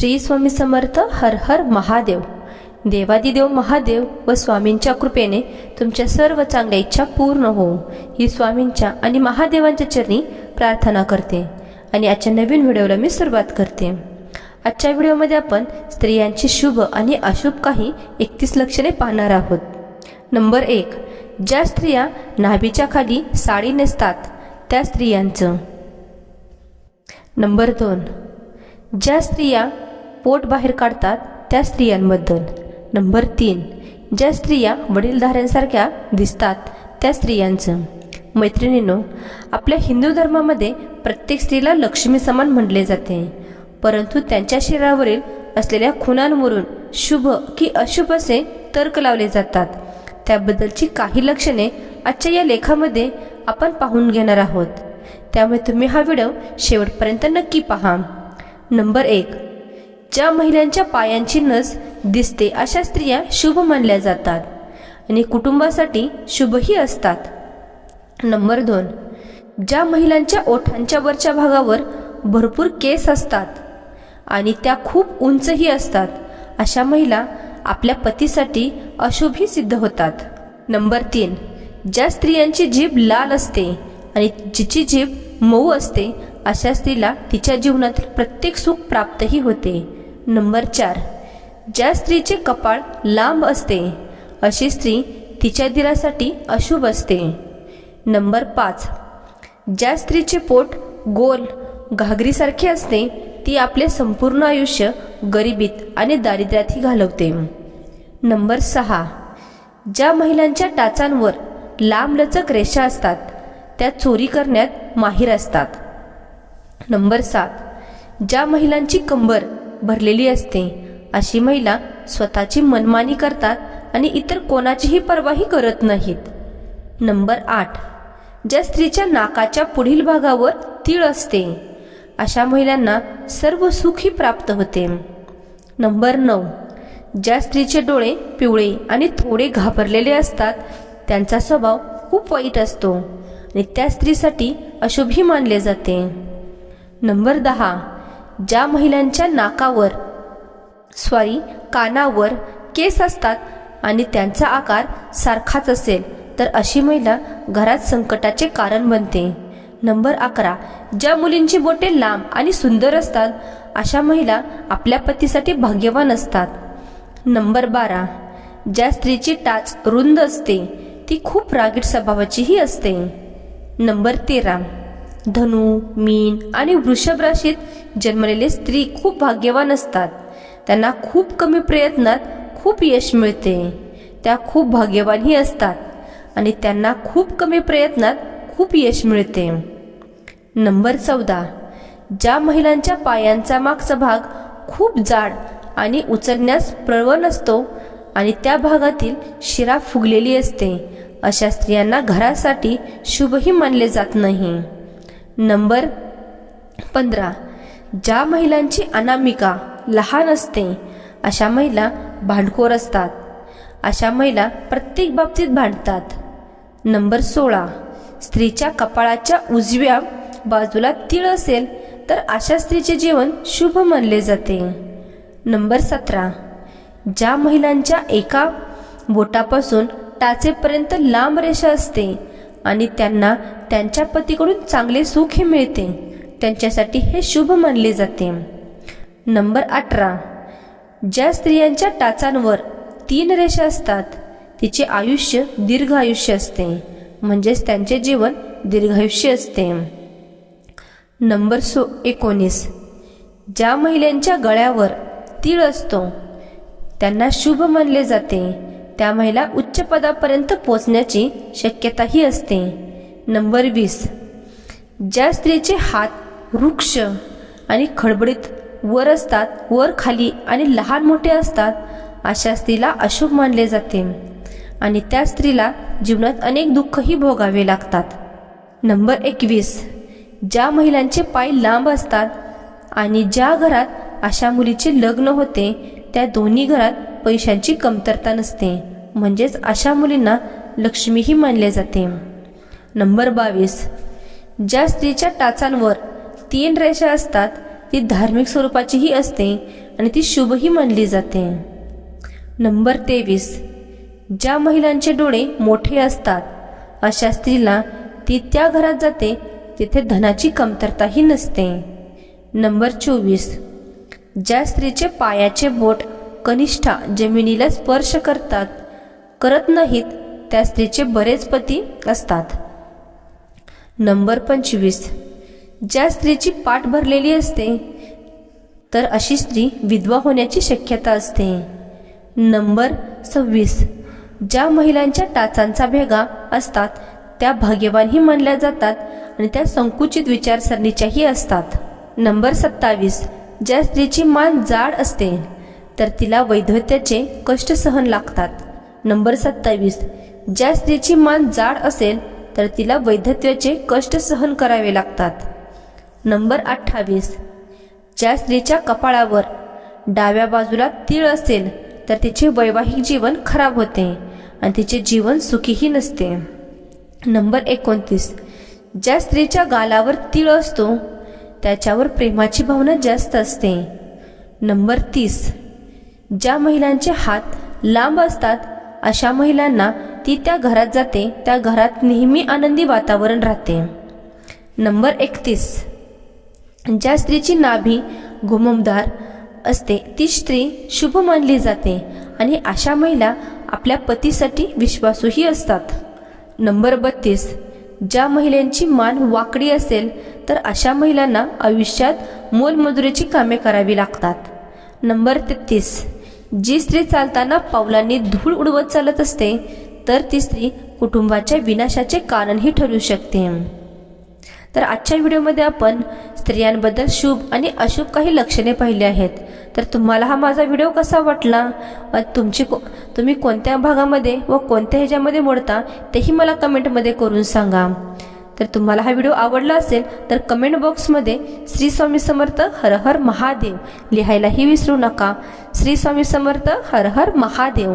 श्री स्वामी समर्थ हर हर महादेव. देवादिदेव महादेव व स्वामींच्या कृपेने तुमच्या सर्व चांगल्या इच्छा पूर्ण हो ही स्वामींच्या आणि महादेवांच्या चरणी प्रार्थना करते आणि आजच्या नवीन व्हिडिओला मी सुरुवात करते. आजच्या व्हिडिओमध्ये आपण स्त्रियांची शुभ आणि अशुभ काही एकतीस लक्षणे पाहणार आहोत. नंबर एक ज्या स्त्रिया नाभीच्या खाली साडी नेसतात त्या स्त्रियांचं. नंबर दोन ज्या स्त्रिया पोट बाहेर काढतात त्या स्त्रियांबद्दल. नंबर तीन ज्या स्त्रिया वडीलधाऱ्यांसारख्या दिसतात त्या स्त्रियांचं. मैत्रिणींनो आपल्या हिंदू धर्मामध्ये प्रत्येक स्त्रीला लक्ष्मी समान म्हटले जाते. परंतु त्यांच्या शरीरावरील असलेल्या खुणांवरून शुभ की अशुभ असे तर्क लावले जातात. त्याबद्दलची काही लक्षणे आजच्या या लेखामध्ये आपण पाहून घेणार आहोत. त्यामुळे तुम्ही हा व्हिडिओ शेवटपर्यंत नक्की पहा. नंबर एक ज्या महिलांच्या पायांची नस दिसते अशा स्त्रिया शुभ मानल्या जातात आणि कुटुंबासाठी शुभही असतात. नंबर दोन. ज्या महिलांच्या ओठांच्या वरच्या भागावर भरपूर केस असतात आणि त्या खूप उंचही असतात अशा महिला आपल्या पतीसाठी अशुभही सिद्ध होतात. नंबर तीन. ज्या स्त्रियांची जीभ लाल असते आणि जिची जीभ मऊ असते अशा स्त्रीला तिच्या जीवनातील प्रत्येक सुख प्राप्तही होते. नंबर चार. ज्या स्त्रीचे कपाळ लांब असते अशी स्त्री तिच्या दिलासाठी अशुभ असते. नंबर पाच. ज्या स्त्रीचे पोट गोल घागरीसारखे असते ती आपले संपूर्ण आयुष्य गरिबीत आणि दारिद्र्यातही घालवते. नंबर सहा. ज्या महिलांच्या टाचांवर लांबलचक रेषा असतात त्या चोरी करण्यात माहीर असतात. नंबर सात. ज्या महिलांची कंबर भरलेली असते. अशी महिला स्वतःची मनमानी करतात आणि इतर कोणाचीही पर्वाही करत नाहीत. नंबर आठ. ज्या स्त्रीच्या नाकाच्या पुढील भागावर तीळ असते अशा महिलांना सर्व सुखही प्राप्त होते. नंबर नऊ. ज्या स्त्रीचे डोळे पिवळे आणि थोडे घाबरलेले असतात त्यांचा स्वभाव खूप वाईट असतो आणि त्या स्त्रीसाठी अशुभी मानले जाते. नंबर दहा. ज्या महिलांच्या नाकावर सॉरी कानावर केस असतात आणि त्यांचा आकार सारखाच असेल तर अशी महिला घरात संकटाचे कारण बनते. नंबर अकरा. ज्या मुलींची बोटे लांब आणि सुंदर असतात अशा महिला आपल्या पतीसाठी भाग्यवान असतात. नंबर बारा. ज्या स्त्रीची टाच रुंद असते ती खूप रागीट स्वभावाचीही असते. नंबर तेरा. धनु मीन आणि वृषभ राशीत जन्मलेले स्त्री खूप भाग्यवान असतात. त्यांना खूप कमी प्रयत्नात खूप यश मिळते. त्या खूप भाग्यवानही असतात आणि त्यांना खूप कमी प्रयत्नात खूप यश मिळते. नंबर चौदा. ज्या महिलांच्या पायांचा मागचा भाग खूप जाड आणि उचलण्यास प्रवण असतो आणि त्या भागातील शिरा फुगलेली असते अशा स्त्रियांना घरासाठी शुभही मानले जात नाही. नंबर पंधरा. ज्या महिलांची अनामिका लहान असते अशा महिला भांडखोर असतात. अशा महिला प्रत्येक बाबतीत भांडतात. नंबर सोळा. स्त्रीच्या कपाळाच्या उजव्या बाजूला तीळ असेल तर अशा स्त्रीचे जीवन शुभ मानले जाते. नंबर सतरा. ज्या महिलांच्या एका बोटापासून टाचेपर्यंत लांब रेषा असते आणि त्यांना त्यांच्या पतीकडून चांगले सुखही मिळते त्यांच्यासाठी हे शुभ मानले जाते. नंबर अठरा. ज्या स्त्रियांच्या टाचांवर तीन रेषा असतात तिचे आयुष्य दीर्घ आयुष्य असते म्हणजेच त्यांचे जीवन दीर्घायुष्य असते. नंबर सो एकोणीस. ज्या महिलांच्या गळ्यावर तीळ असतो त्यांना शुभ मानले जाते. त्या महिला उच्च पदापर्यंत पोचण्याची शक्यताही असते. नंबर वीस. ज्या स्त्रीचे हात वृक्ष आणि खडबडीत वर असतात वर खाली आणि लहान मोठे असतात अशा स्त्रीला अशुभ मानले जाते. आणि त्या स्त्रीला जीवनात अनेक दुःखही भोगावे लागतात. नंबर एकवीस. ज्या महिलांचे पाय लांब असतात आणि ज्या घरात अशा मुलीचे लग्न होते त्या दोन्ही घरात पैशांची कमतरता नसते. म्हणजेच अशा मुलींना लक्ष्मीही मानले जाते. नंबर बावीस. ज्या स्त्रीच्या टाचांवर तीन रेषा असतात ती धार्मिक स्वरूपाचीही असते आणि ती शुभही मानली जाते. नंबर तेवीस. ज्या महिलांचे डोळे मोठे असतात अशा स्त्रीला ती त्या घरात जाते तिथे धनाची कमतरताही नसते. नंबर चोवीस. ज्या स्त्रीचे पायाचे बोट कनिष्ठा जमिनीला स्पर्श करतात करत नाहीत त्या स्त्रीचे बरेच पती असतात. नंबर पंचवीस. ज्या स्त्रीची पाठ भरलेली असते तर अशी स्त्री विधवा होण्याची शक्यता असते. नंबर सव्वीस. ज्या महिलांच्या टाचांचा भेगा असतात त्या भाग्यवानही मानल्या जातात आणि त्या संकुचित विचारसरणीच्याही असतात. नंबर सत्तावीस. ज्या स्त्रीची मान जाड असते तर तिला वैधव्याचे कष्ट सहन लागतात. नंबर सत्तावीस. ज्या स्त्रीची मान जाड असेल तर तिला वैधत्वाचे कष्ट सहन करावे लागतात. नंबर अठ्ठावीस. ज्या स्त्रीच्या कपाळावर डाव्या बाजूला तीळ असेल तर तिचे वैवाहिक जीवन खराब होते आणि तिचे जीवन सुखीही नसते. नंबर एकोणतीस. ज्या स्त्रीच्या गालावर तीळ असतो त्याच्यावर प्रेमाची भावना जास्त असते. नंबर तीस. ज्या महिलांचे हात लांब असतात अशा महिलांना ती त्या घरात जाते त्या घरात नेहमी आनंदी वातावरण राहते. नंबर एकतीस. ज्या स्त्रीची नाभी घुममदार असते ती स्त्री शुभ मानली जाते आणि अशा महिला आपल्या पतीसाठी विश्वासूही असतात. नंबर बत्तीस. ज्या महिलांची मान वाकडी असेल तर अशा महिलांना आयुष्यात मोलमजुरीची कामे करावी लागतात. नंबर तेहतीस. जी स्त्री चालताना पावलांनी धूळ उडवत चालत असते तर ती स्त्री कुटुंबाच्या विनाशाचे कारणही ठरू शकते. तर आजच्या व्हिडिओमध्ये आपण स्त्रियांबद्दल शुभ आणि अशुभ काही लक्षणे पाहिली आहेत. तर तुम्हाला हा माझा व्हिडिओ कसा वाटला? व तुमची को तुम्ही कोणत्या भागामध्ये व कोणत्या ह्याच्यामध्ये मोडता तेही मला कमेंटमध्ये करून सांगा. तर तुम्हाला हा व्हिडिओ आवडला असेल तर कमेंट बॉक्समध्ये श्री स्वामी समर्थ हर हर महादेव लिहायलाही विसरू नका. श्री स्वामी समर्थ हर हर महादेव.